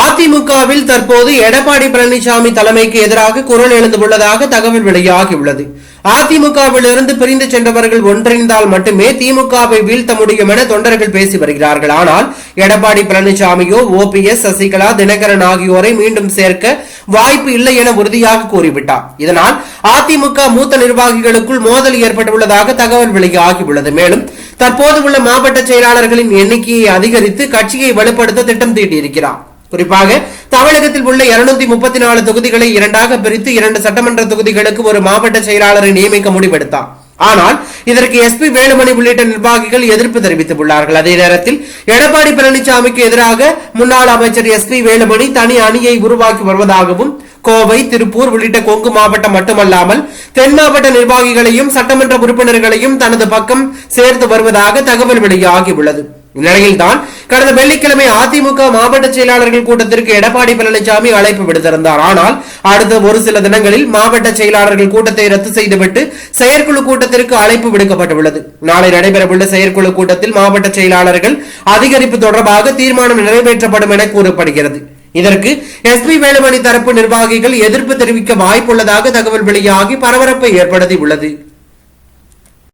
அதிமுகவில் தற்போது எடப்பாடி பழனிசாமி தலைமைக்கு எதிராக குரல் எழுந்துள்ளதாக தகவல் வெளியாகியுள்ளது. அதிமுகவிலிருந்து பிரிந்து சென்றவர்கள் ஒன்றிணைந்தால் மட்டுமே திமுகவை வீழ்த்த முடியும் என தொண்டர்கள் பேசி வருகிறார்கள். ஆனால் Edappadi பழனிசாமியோ O P S Sasikala Dinakaran ஆகியோரை மீண்டும் சேர்க்க வாய்ப்பு இல்லை என உறுதியாக கூறிவிட்டார். இதனால் அதிமுக மூத்த நிர்வாகிகளுக்குள் மோதல் ஏற்பட்டுள்ளதாக தகவல் வெளியாகியுள்ளது. மேலும் தற்போது உள்ள மாவட்ட செயலாளர்களின் எண்ணிக்கையை அதிகரித்து கட்சியை வலுப்படுத்த திட்டம் தீட்டியிருக்கிறார். குறிப்பாக தமிழகத்தில் உள்ள இருநூத்தி முப்பத்தி நாலு தொகுதிகளை இரண்டாக பிரித்து இரண்டு சட்டமன்ற தொகுதிகளுக்கு ஒரு மாவட்ட செயலாளரை நியமிக்க முடிவெடுத்தார். ஆனால் இதற்கு எஸ்பி வேலுமணி உள்ளிட்ட நிர்வாகிகள் எதிர்ப்பு தெரிவித்துள்ளார்கள். அதே நேரத்தில் எடப்பாடி பழனிசாமிக்கு எதிராக முன்னாள் அமைச்சர் எஸ் பி வேலுமணி தனி அணியை உருவாக்கி வருவதாகவும் கோவை திருப்பூர் உள்ளிட்ட கொங்கு மாவட்டம் மட்டுமல்லாமல் தென் மாவட்ட நிர்வாகிகளையும் சட்டமன்ற உறுப்பினர்களையும் தனது பக்கம் சேர்த்து வருவதாக தகவல் வெளியாகியுள்ளது. இந்நிலையில்தான் கடந்த வெள்ளிக்கிழமை அதிமுக மாவட்ட செயலாளர்கள் கூட்டத்திற்கு எடப்பாடி பழனிசாமி அழைப்பு விடுத்திருந்தார். ஆனால் அடுத்த ஒரு சில தினங்களில் மாவட்ட செயலாளர்கள் கூட்டத்தை ரத்து செய்துவிட்டு செயற்குழு கூட்டத்திற்கு அழைப்பு விடுக்கப்பட்டுள்ளது. நாளை நடைபெறவுள்ள செயற்குழு கூட்டத்தில் மாவட்ட செயலாளர்கள் அதிகரிப்பு தொடர்பாக தீர்மானம் நிறைவேற்றப்படும் என கூறப்படுகிறது. இதற்கு எஸ்பி வேலுமணி தரப்பு நிர்வாகிகள் எதிர்ப்பு தெரிவிக்க வாய்ப்புள்ளதாக தகவல் வெளியாகி பரபரப்பை ஏற்படுத்தியுள்ளது.